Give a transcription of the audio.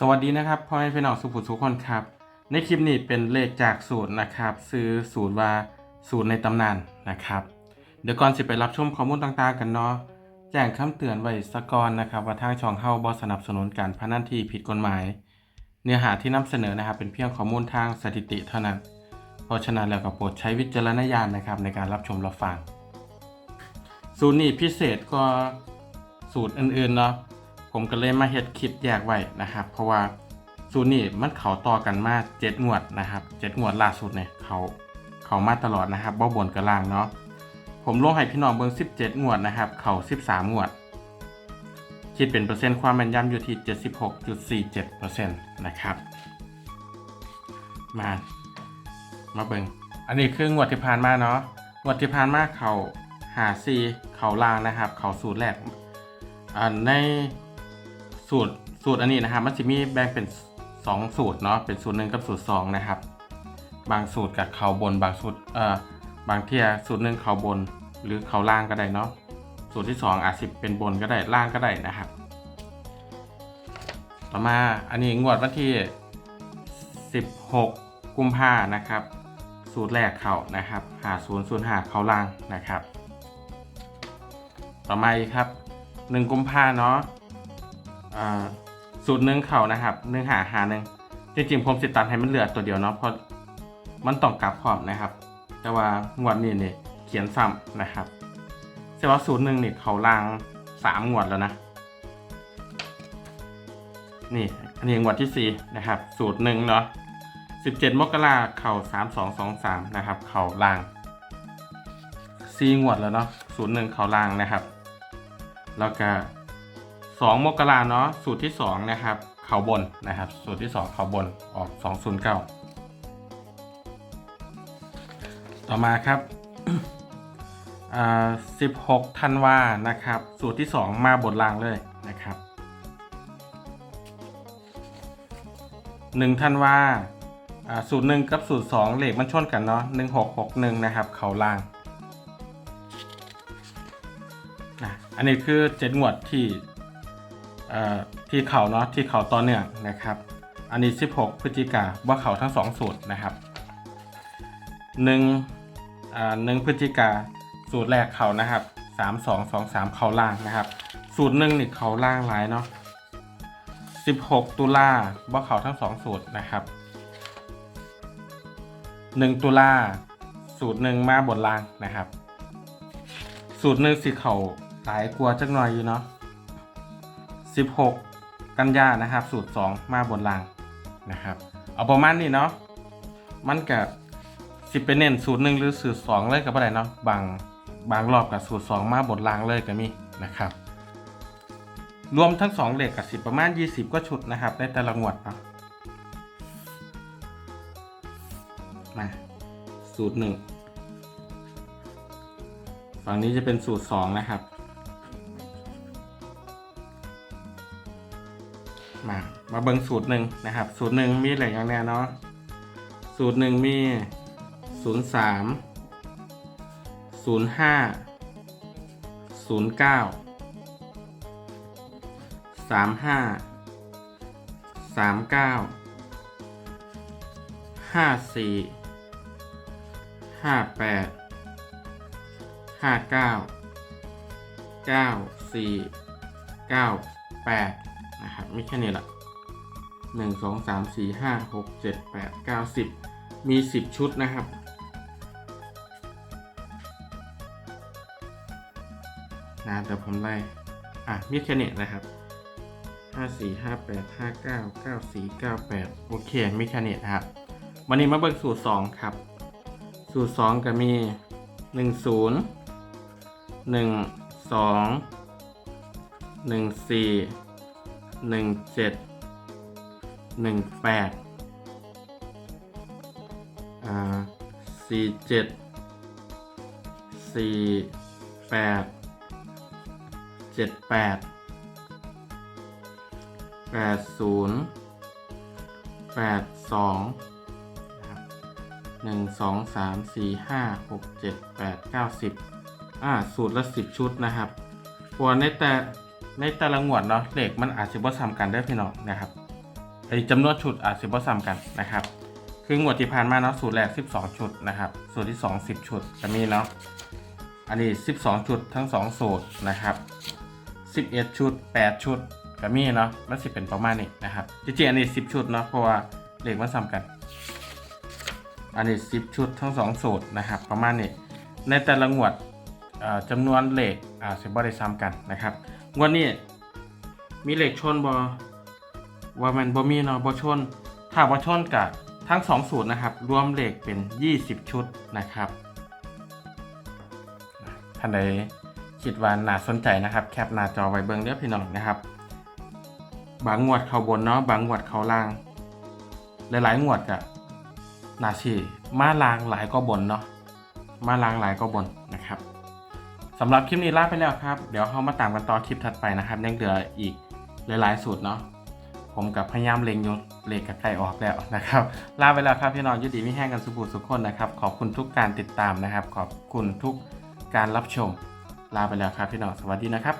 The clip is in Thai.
สวัสดีนะครับพ่อแม่พี่น้องสุภุทุกคนครับ ในคลิปนี้เป็นเลขจากสูตรนะครับ ซื้อสูตรว่าสูตรในตำนานนะครับ เดี๋ยวก่อนสิไปรับชมข้อมูลต่างๆ กันเนาะแจ้งคำเตือนไว้สะก่อนนะครับ ว่าทางช่องเฮาบ่สนับสนุนการพนันที่ผิดกฎหมาย เนื้อหาที่นำเสนอนะครับ เป็นเพียงข้อมูลทางสถิติเท่านั้น เพราะฉะนั้นแล้วก็โปรดใช้วิจารณญาณนะครับในการรับชมรับฟังสูตรนี้พิเศษกว่าสูตรอื่นๆเนาะ ผมก็เลยมาเฮ็ดคลิปแยกไว้นะครับ เพราะว่าสูตรนี้มันเขาต่อกันมาเจ็ดงวดนะครับเจ็ดงวดล่าสุดเนี่ยเขาเขามาตลอดนะครับบ่บนกับล่างเนาะผมลงให้พี่น้องเบิ่ง17 งวดนะครับ เขา13 งวด คิดเป็นเปอร์เซ็นต์ความแม่นยำอยู่ที่ 76.47%นะครับ มา มาเบิ่งอันนี้คืองวดที่ผ่านมาเนาะ งวดที่ผ่านมาเขาหาซีเขาล่างนะครับ เขาสูตรแรกใน สูตรสูตรอันนี้นะครับมันจะมีแบ่งเป็น 2 สูตรเนาะเป็นสูตรหนึ่งกับสูตร 2 นะครับ บางสูตรกับเขาบนบางสูตรเอ่อบางเที่ยสูตรหนึ่งเขาบนหรือเขาล่างก็ได้เนาะสูตรที่ 2 อาจสิเป็นบนก็ได้ล่างก็ได้นะครับ ต่อมาอันนี้งวดวันที่ 16 กุมภานะครับ สูตรแรกเขานะครับหาศูนย์ศูนย์หาเขาล่างนะครับ ต่อมาอีกครับ 1 กุมภาเนาะ อ่าสูตรหนึ่งเขานะครับหนึ่งหาหาหนึ่งจริงๆผมสิตัดให้มันเหลือตัวเดียวเนาะเพราะมันต้องกลับพร้อมนะครับ แต่ว่างวดนี้เนี่ยเขียนซ้ำนะครับแต่ว่าสูตรหนึ่งเนี่ยเขาลางสามงวดแล้วนะนี่อันนี้งวดที่สี่นะครับ สูตรหนึ่งเนาะสิบเจ็ดมกราเข่าสามสองสองสามนะครับ เข่าลางสี่งวดแล้วเนาะสูตรหนึ่งเข่าลางนะครับ แล้วก็ สองมกราเนาะสูตรที่สองนะครับ เขาบนนะครับ สูตรที่สองเขาบนออกสองศูนย์เก้าต่อมาครับอ่าสิบหกธันวานะครับ สูตรที่สองมาบนล่างเลยนะครับหนึ่งธันวาอ่าสูตรหนึ่งกับสูตรสองเลขมันชนกันเนาะหนึ่งหกหกหนึ่งนะครับ เขาล่างนะอันนี้คือเจ็ดงวดที่ ที่เขาเนาะที่เขาต่อเนื่องนะครับ อันนี้ 16 พฤศจิกาว่าเขาทั้ง 2 สูตรนะครับ1อ่า1พฤศจิกาสูตรแรกเขานะครับ 3 2 2 3 เขาล่างนะครับ สูตรหนึ่งนี่เขาล่างหลายเนาะ16 ตุลาว่าเขาทั้ง 2 สูตรนะครับ 1 ตุลาสูตรหนึ่งมาบนล่างนะครับ สูตรหนึ่งสีเขาหลายกลัวจักหน่อยอยู่เนาะ 16 กันยานะครับ สูตร 2 มาบนรางนะครับ เอาประมาณนี้เนาะมันกับสิเป็นเน้นสูตรหนึ่งหรือสูตรสองเลยกับอะไรเนาะบางบางรอบกับสูตร2มาบนรางเลยก็มีนะครับ รวมทั้ง2เลขกับสิประมาณ 20 ก็ชุดนะครับในแต่ละงวดเนาะมาสูตรหนึ่งฝั่งนี้จะเป็นสูตร2นะครับ มา มาเบิ่งสูตรหนึ่งนะครับ สูตรหนึ่งมีอะไรอย่างแน่เนาะ สูตรหนึ่งมี 0 3 0 5 0 9 3 5 3 9 5 4 5 8 5 9 9 4 9 8 นะครับมีแค่นี้แหละหนึ่งสองสามสี่ห้าหกเจ็ดแปดเก้าสิบมีสิบชุดนะครับ นะเดี๋ยวผมไล่ อะ มีแค่นี้นะครับห้าสี่ห้าแปดห้าเก้าเก้าสี่เก้าแปดโอเค มีแค่นี้นะครับ วันนี้มาเบิกสูตรสองครับ สูตรสองก็มีหนึ่งศูนย์หนึ่งสองหนึ่งสี่ หนึ่งเจ็ดหนึ่งแปดอ่าสี่เจ็ดสี่แปดเจ็ดแปดแปดศูนย์แปดสองหนึ่งสองสามสี่ห้าหกเจ็ดแปดเก้าสิบอ่า สูตรละสิบชุดนะครับเพราะว่าในแต่ ในแต่ละงวดเนาะเลขมันอาจจะบ่ซ้ำกันได้พี่น้องนะครับไอจำนวนชุดอาจจะบ่ซ้ำกันนะครับ คืองวดที่ผ่านมาเนาะสูตรแรก 12 ชุดนะครับ สูตรที่ 2 10 ชุดจะมีเนาะอันนี้ 12 ชุดทั้ง 2 สูตรนะครับ 11 ชุด 8 ชุดก็มีเนาะมันสิเป็นประมาณนี้นะครับจริงๆอันนี้ 10 ชุดเนาะเพราะว่าเลขมันซ้ำกัน อันนี้ 10 ชุดทั้ง 2 สูตรนะครับ ประมาณนี้ในแต่ละงวด จำนวนเหลขอ่าสิบ่ได้ซ้ำกันนะครับงวดนี้มีเหลขชนบอว่ามันบ่มีเนาะบ่ชน ถ้าบ่ชนกับทั้งสองสูตรนะครับ รวมเหลขเป็น 20 ชุดนะครับท่านใดคิดว่าน่าสนใจนะครับ แคปหน้าจอไว้เบิ่งเด้อพี่น้องนะครับ บางงวดเข้าบนเนาะบางงวดเข้าล่าง หลายๆงวดก็น่าสิมาลางหลายก็บนเนาะมาลางหลายก็บนนะครับ สำหรับคลิปนี้ลาไปแล้วครับ เดี๋ยวเข้ามาตามกันต่อคลิปถัดไปนะครับ ยังเหลืออีกหลายๆสูตรเนาะ ผมกับพยายามเล็งอยเลขกับไก่ออกแล้วนะครับ ลาไปแล้วครับพี่น้องยุติไม่แห้งกันสุภูสุขคนนะครับ ขอบคุณทุกการติดตามนะครับ ขอบคุณทุกการรับชม ลาไปแล้วครับพี่น้อง สวัสดีนะครับ